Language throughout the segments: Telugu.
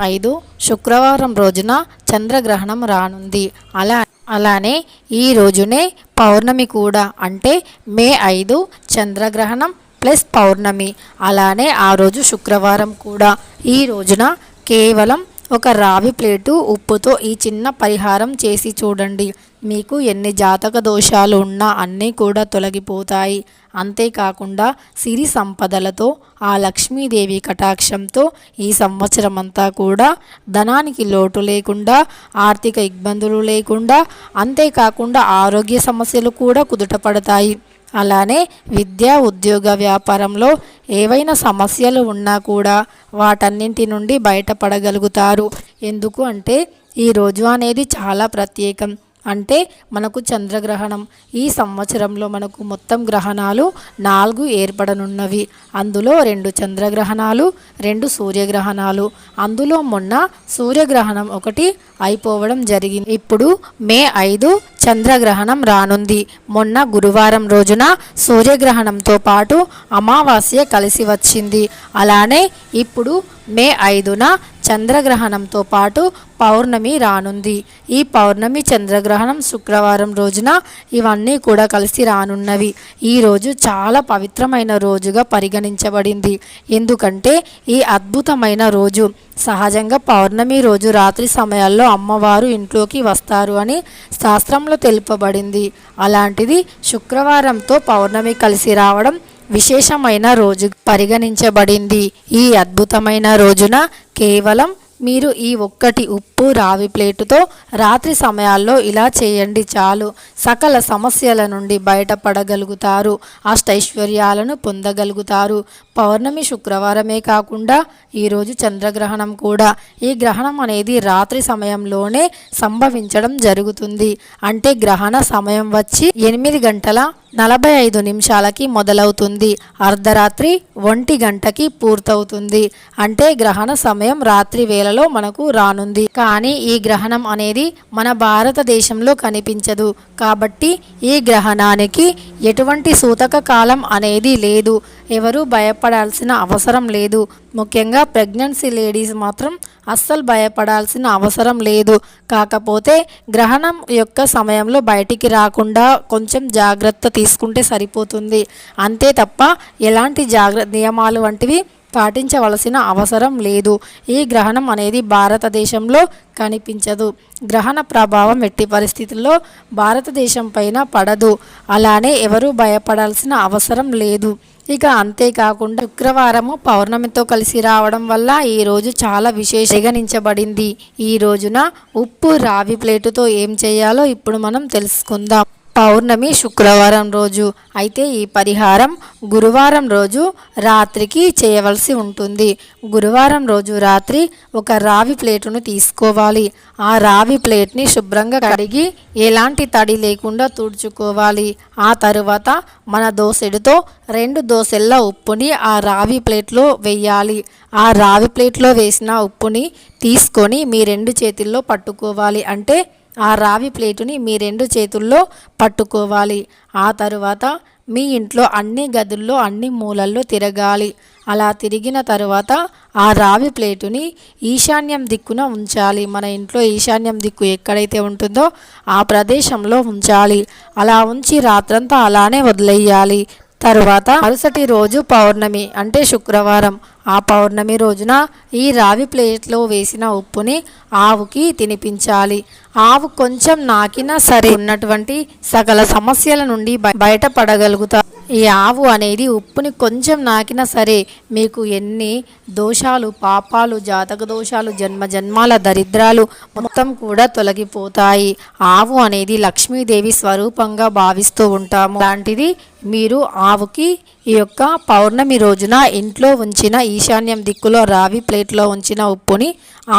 ఐదు శుక్రవారం రోజున చంద్రగ్రహణం రానుంది. అలా అలానే ఈ రోజునే పౌర్ణమి కూడా. అంటే మే ఐదు చంద్రగ్రహణం ప్లస్ పౌర్ణమి. అలానే ఆ రోజు శుక్రవారం కూడా. ఈ రోజున కేవలం ఒక రావి ప్లేటు ఉప్పుతో ఈ చిన్న పరిహారం చేసి చూడండి. మీకు ఎన్ని జాతక దోషాలు ఉన్నా అన్నీ కూడా తొలగిపోతాయి. అంతేకాకుండా సిరి సంపదలతో ఆ లక్ష్మీదేవి కటాక్షంతో ఈ సంవత్సరం అంతా కూడా ధనానికి లోటు లేకుండా ఆర్థిక ఇబ్బందులు లేకుండా అంతేకాకుండా ఆరోగ్య సమస్యలు కూడా కుదుటపడతాయి అలానే విద్య ఉద్యోగ వ్యాపారంలో ఏవైనా సమస్యలు ఉన్నా కూడా వాటన్నింటి నుండి బయటపడగలుగుతారు. ఎందుకు అంటే ఈ రోజు అనేది చాలా ప్రత్యేకం. అంటే మనకు చంద్రగ్రహణం. ఈ సంవత్సరంలో మనకు మొత్తం గ్రహణాలు నాలుగు ఏర్పడనున్నవి. అందులో రెండు చంద్రగ్రహణాలు రెండు సూర్యగ్రహణాలు. అందులో మొన్న సూర్యగ్రహణం ఒకటి అయిపోవడం జరిగింది. ఇప్పుడు మే ఐదు చంద్రగ్రహణం రానుంది. మొన్న గురువారం రోజున సూర్యగ్రహణంతో పాటు అమావాస్య కలిసి వచ్చింది. అలానే ఇప్పుడు మే ఐదున చంద్రగ్రహణంతో పాటు పౌర్ణమి రానుంది. ఈ పౌర్ణమి చంద్రగ్రహణం శుక్రవారం రోజున ఇవన్నీ కూడా కలిసి రానున్నవి. ఈ రోజు చాలా పవిత్రమైన రోజుగా పరిగణించబడింది. ఎందుకంటే ఈ అద్భుతమైన రోజు. సహజంగా పౌర్ణమి రోజు రాత్రి సమయాల్లో అమ్మవారు ఇంట్లోకి వస్తారు అని శాస్త్రంలో తెలుపబడింది. అలాంటిది శుక్రవారంతో పౌర్ణమి కలిసి రావడం విశేషమైన రోజు పరిగణించబడింది. ఈ అద్భుతమైన రోజున కేవలం మీరు ఈ ఒక్కటి ఉప్పు రావి ప్లేటుతో రాత్రి సమయాల్లో ఇలా చేయండి చాలు. సకల సమస్యల నుండి బయటపడగలుగుతారు. అష్టైశ్వర్యాలను పొందగలుగుతారు. పౌర్ణమి శుక్రవారమే కాకుండా ఈరోజు చంద్రగ్రహణం కూడా. ఈ గ్రహణం అనేది రాత్రి సమయంలోనే సంభవించడం జరుగుతుంది. అంటే గ్రహణ సమయం వచ్చి ఎనిమిది గంటల నలభై ఐదు నిమిషాలకి మొదలవుతుంది. అర్ధరాత్రి ఒంటి గంటకి పూర్తవుతుంది. అంటే గ్రహణ సమయం రాత్రి వేళలో మనకు రానుంది. కానీ ఈ గ్రహణం అనేది మన భారతదేశంలో కనిపించదు. కాబట్టి ఈ గ్రహణానికి ఎటువంటి సూతక కాలం అనేది లేదు. ఎవరు భయపడాల్సిన అవసరం లేదు. ముఖ్యంగా ప్రెగ్నెన్సీ లేడీస్ మాత్రం అస్సలు భయపడాల్సిన అవసరం లేదు. కాకపోతే గ్రహణం యొక్క సమయంలో బయటికి రాకుండా కొంచెం జాగ్రత్త తీసుకుంటే సరిపోతుంది. అంతే తప్ప ఎలాంటి జాగ్రత్త నియమాలు వంటివి పాటించవలసిన అవసరం లేదు. ఈ గ్రహణం అనేది భారతదేశంలో కనిపించదు. గ్రహణ ప్రభావం ఎట్టి పరిస్థితుల్లో భారతదేశం పైన పడదు. అలానే ఎవరూ భయపడాల్సిన అవసరం లేదు. ఇక అంతేకాకుండా శుక్రవారము పౌర్ణమితో కలిసి రావడం వల్ల ఈ రోజు చాలా విశేష పరిగణించబడింది. ఈ రోజున ఉప్పు రావి ప్లేటుతో ఏం చేయాలో ఇప్పుడు మనం తెలుసుకుందాం. పౌర్ణమి శుక్రవారం రోజు. అయితే ఈ పరిహారం గురువారం రోజు రాత్రికి చేయవలసి ఉంటుంది. గురువారం రోజు రాత్రి ఒక రావి ప్లేటును తీసుకోవాలి. ఆ రావి ప్లేట్ని శుభ్రంగా కడిగి ఎలాంటి తడి లేకుండా తుడుచుకోవాలి. ఆ తరువాత మన దోసెడుతో రెండు దోసెల్ల ఉప్పుని ఆ రావి ప్లేట్లో వేయాలి. ఆ రావి ప్లేట్లో వేసిన ఉప్పుని తీసుకొని మీ రెండు చేతుల్లో పట్టుకోవాలి. అంటే ఆ రావి ప్లేటుని మీ రెండు చేతుల్లో పట్టుకోవాలి. ఆ తరువాత మీ ఇంట్లో అన్ని గదుల్లో అన్ని మూలల్లో తిరగాలి. అలా తిరిగిన తరువాత ఆ రావి ప్లేటుని ఈశాన్యం దిక్కున ఉంచాలి. మన ఇంట్లో ఈశాన్యం దిక్కు ఎక్కడైతే ఉంటుందో ఆ ప్రదేశంలో ఉంచాలి. అలా ఉంచి రాత్రంతా అలానే వదిలేయాలి. తరువాత మరుసటి రోజు పౌర్ణమి అంటే శుక్రవారం. ఆ పౌర్ణమి రోజున ఈ రావి ప్లేట్లో వేసిన ఉప్పుని ఆవుకి తినిపించాలి. ఆవు కొంచెం నాకినా సరే ఉన్నటువంటి సకల సమస్యల నుండి బయటపడగలుగుతా ఈ ఆవు అనేది ఉప్పుని కొంచెం నాకినా సరే మీకు ఎన్ని దోషాలు పాపాలు జాతక దోషాలు జన్మ జన్మాల దరిద్రాలు మొత్తం కూడా తొలగిపోతాయి. ఆవు అనేది లక్ష్మీదేవి స్వరూపంగా భావిస్తూ ఉంటాము. అలాంటిది మీరు ఆవుకి ఈ యొక్క పౌర్ణమి రోజున ఇంట్లో ఉంచిన ఈశాన్యం దిక్కులో రావి ప్లేట్లో ఉంచిన ఉప్పుని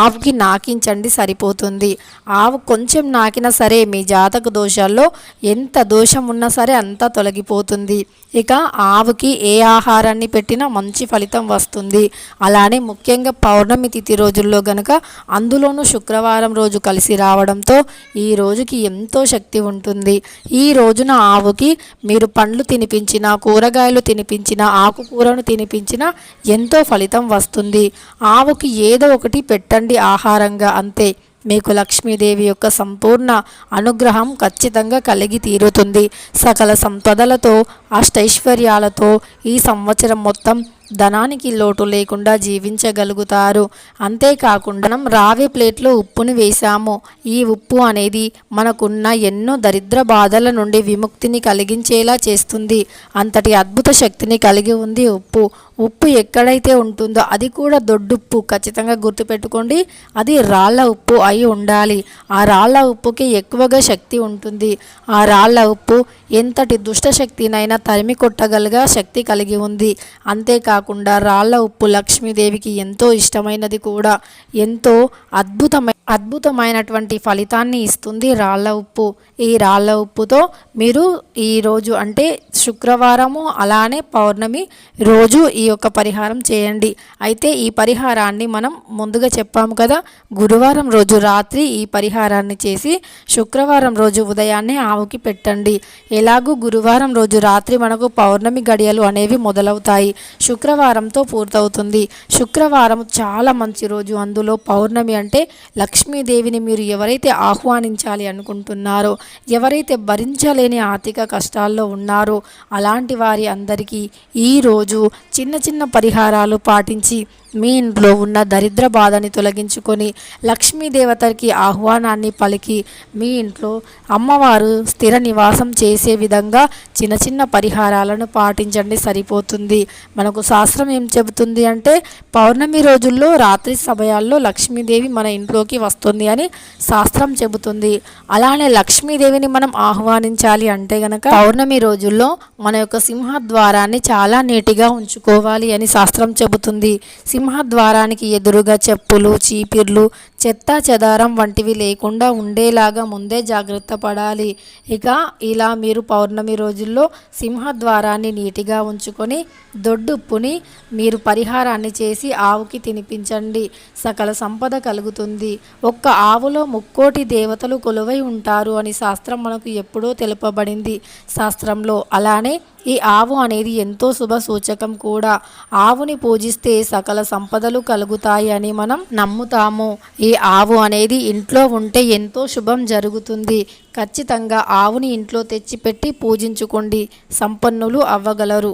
ఆవుకి నాకించండి సరిపోతుంది. ఆవు కొంచెం నాకినా సరే మీ జాతక దోషాల్లో ఎంత దోషం ఉన్నా సరే అంతా తొలగిపోతుంది. ఇక ఆవుకి ఏ ఆహారాన్ని పెట్టినా మంచి ఫలితం వస్తుంది. అలానే ముఖ్యంగా పౌర్ణమి తిథి రోజుల్లో గనక అందులోనూ శుక్రవారం రోజు కలిసి రావడంతో ఈ రోజుకి ఎంతో శక్తి ఉంటుంది. ఈ రోజున ఆవుకి మీరు పండ్లు తినిపించిన కూరగాయలు తినిపించిన ఆకుకూరను తినిపించిన ఎంతో ఫలితం వస్తుంది. ఆవుకి ఏదో ఒకటి పెట్టండి ఆహారంగా అంతే. మీకు లక్ష్మీదేవి యొక్క సంపూర్ణ అనుగ్రహం ఖచ్చితంగా కలిగి తీరుతుంది. సకల సంపదలతో అష్టైశ్వర్యాలతో ఈ సంవత్సరం మొత్తం ధనానికి లోటు లేకుండా జీవించగలుగుతారు. అంతేకాకుండా మనం రావి ప్లేట్లో ఉప్పుని వేశాము. ఈ ఉప్పు అనేది మనకున్న ఎన్నో దరిద్ర బాధల నుండి విముక్తిని కలిగించేలా చేస్తుంది. అంతటి అద్భుత శక్తిని కలిగి ఉంది ఉప్పు. ఉప్పు ఎక్కడైతే ఉంటుందో అది కూడా దొడ్డుప్పు. ఖచ్చితంగా గుర్తుపెట్టుకోండి అది రాళ్ళ ఉప్పు అయి ఉండాలి. ఆ రాళ్ళ ఉప్పుకి ఎక్కువగా శక్తి ఉంటుంది. ఆ రాళ్ళ ఉప్పు ఎంతటి దుష్ట శక్తినైనా తరిమి కొట్టగలగా శక్తి కలిగి ఉంది. కాకుండా రాళ్ళ ఉప్పు లక్ష్మీదేవికి ఎంతో ఇష్టమైనది కూడా ఎంతో అద్భుతమైన అద్భుతమైనటువంటి ఫలితాన్ని ఇస్తుంది రాళ్ళ ఉప్పు. ఈ రాళ్ళ ఉప్పుతో మీరు ఈరోజు అంటే శుక్రవారము అలానే పౌర్ణమి రోజు ఈ యొక్క పరిహారం చేయండి. అయితే ఈ పరిహారాన్ని మనం ముందుగా చెప్పాము కదా గురువారం రోజు రాత్రి ఈ పరిహారాన్ని చేసి శుక్రవారం రోజు ఉదయాన్నే ఆవుకి పెట్టండి. ఎలాగూ గురువారం రోజు రాత్రి మనకు పౌర్ణమి గడియలు అనేవి మొదలవుతాయి. శుక్రవారంతో పూర్తవుతుంది. శుక్రవారం చాలా మంచి రోజు. అందులో పౌర్ణమి అంటే లక్ష లక్ష్మీదేవిని మీరు ఎవరైతే ఆహ్వానించాలి అనుకుంటున్నారో ఎవరైతే భరించలేని ఆర్థిక కష్టాల్లో ఉన్నారో అలాంటి వారి అందరికీ ఈరోజు చిన్న చిన్న పరిహారాలు పాటించి మీ ఇంట్లో ఉన్న దరిద్ర బాధని తొలగించుకొని లక్ష్మీదేవతకి ఆహ్వానాన్ని పలికి మీ ఇంట్లో అమ్మవారు స్థిర నివాసం చేసే విధంగా చిన్న చిన్న పరిహారాలను పాటించండి సరిపోతుంది. మనకు శాస్త్రం ఏం చెబుతుంది అంటే పౌర్ణమి రోజుల్లో రాత్రి సమయాల్లో లక్ష్మీదేవి మన ఇంట్లోకి వస్తుంది అని శాస్త్రం చెబుతుంది. అలానే లక్ష్మీదేవిని మనం ఆహ్వానించాలి అంటే గనక పౌర్ణమి రోజుల్లో మన యొక్క సింహద్వారాన్ని చాలా నీటిగా ఉంచుకోవాలి అని శాస్త్రం చెబుతుంది. సింహద్వారానికి ఎదురుగా చెప్పులు చీపిర్లు చెత్త చెదారం వంటివి లేకుండా ఉండేలాగా ముందే జాగ్రత్త పడాలి. ఇక ఇలా మీరు పౌర్ణమి రోజుల్లో సింహద్వారాన్ని నీటిగా ఉంచుకొని దొడ్డుప్పుని మీరు పరిహారాన్ని చేసి ఆవుకి తినిపించండి. సకల సంపద కలుగుతుంది. ఒక్క ఆవులో ముక్కోటి దేవతలు కొలువై ఉంటారు అని శాస్త్రం మనకు ఎప్పుడో తెలుపబడింది. శాస్త్రంలో అలానే ఈ ఆవు అనేది ఎంతో శుభ సూచకం కూడా. ఆవుని పూజిస్తే సకల సంపదలు కలుగుతాయి అని మనం నమ్ముతాము. ఈ ఆవు అనేది ఇంట్లో ఉంటే ఎంతో శుభం జరుగుతుంది. ఖచ్చితంగా ఆవుని ఇంట్లో తెచ్చిపెట్టి పూజించుకోండి. సంపన్నులు అవ్వగలరు.